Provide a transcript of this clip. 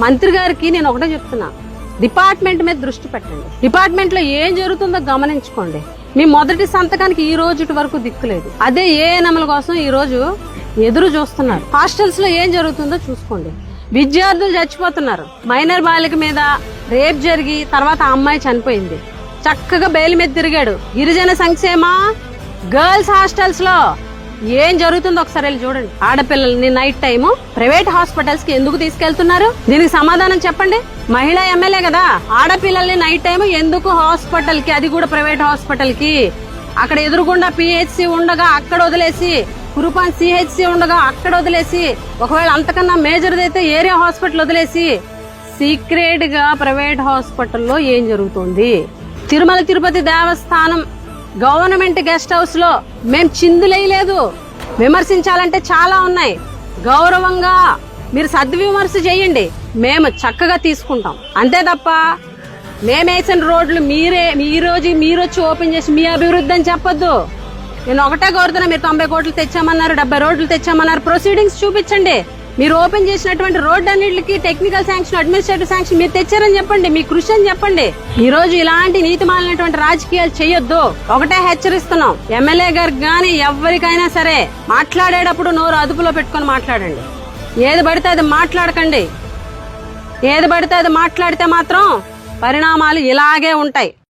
మంత్రి గారికి నేను ఒకటే చెప్తున్నా. డిపార్ట్మెంట్ మీద దృష్టి పెట్టండి. డిపార్ట్మెంట్లో ఏం జరుగుతుందో గమనించుకోండి. మీ మొదటి సంతకానికి ఈ రోజు వరకు దిక్కులేదు అదే ఏ నమల కోసం ఈ రోజు ఎదురు చూస్తున్నారు. హాస్టల్స్లో ఏం జరుగుతుందో చూసుకోండి. విద్యార్థులు చచ్చిపోతున్నారు. మైనర్ బాలిక మీద రేప్ జరిగి తర్వాత అమ్మాయి చనిపోయింది. చక్కగా బెయిల్ మీద తిరిగాడు. గిరిజన సంక్షేమ? గర్ల్స్ హాస్టల్స్లో ఏం జరుగుతుందో ఒకసారి వెళ్ళి చూడండి. ఆడపిల్లల్ని నైట్ టైము ప్రైవేట్ హాస్పిటల్స్కి ఎందుకు తీసుకెళ్తున్నారు? దీనికి సమాధానం చెప్పండి. మహిళా ఎమ్మెల్యే కదా. ఆడపిల్లల్ని నైట్ టైం ఎందుకు హాస్పిటల్కి అది కూడా ప్రైవేట్ హాస్పిటల్కి? అక్కడ ఎదురుగుండా పిహెచ్సి ఉండగా అక్కడ వదిలేసి కురుపాన్ సిహెచ్సి ఉండగా అక్కడ వదిలేసి ఒకవేళ అంతకన్నా మేజర్ది అయితే ఏరియా హాస్పిటల్ వదిలేసి సీక్రెట్గా ప్రైవేట్ హాస్పిటల్లో ఏం జరుగుతుంది? తిరుమల తిరుపతి దేవస్థానం గవర్నమెంట్ గెస్ట్ హౌస్లో మేం చిందులేయలేదు విమర్శించాలంటే చాలా ఉన్నాయి. గౌరవంగా మీరు సద్విమర్శ చేయండి. మేము చక్కగా తీసుకుంటాం. అంతే తప్ప మేమేసిన రోడ్లు మీరే ఈ రోజు మీరు వచ్చి ఓపెన్ చేసి మీ అభివృద్ధి అని చెప్పొద్దు. నేను ఒకటే కోరుతున్నా మీరు తొంభై కోట్లు తెచ్చామన్నారు డెబ్బై రోడ్లు తెచ్చామన్నారు. ప్రొసీడింగ్స్ చూపించండి. మీరు ఓపెన్ చేసినటువంటి రోడ్ అన్నిటికి టెక్నికల్ శాంక్షన్ అడ్మినిస్ట్రేటివ్ శాంక్షన్ మీరు తెచ్చారని చెప్పండి మీ కృషి అని చెప్పండి. ఈ రోజు ఇలాంటి నీతిమాలినటువంటి రాజకీయాలు చేయొద్దు. ఒకటే హెచ్చరిస్తున్నాం. ఎమ్మెల్యే గారు గాని ఎవరికైనా సరే మాట్లాడేటప్పుడు నోరు అదుపులో పెట్టుకొని మాట్లాడండి. ఏది పడితే అది మాట్లాడకండి. ఏది పడితే అది మాట్లాడితే మాత్రం పరిణామాలు ఇలాగే ఉంటాయి.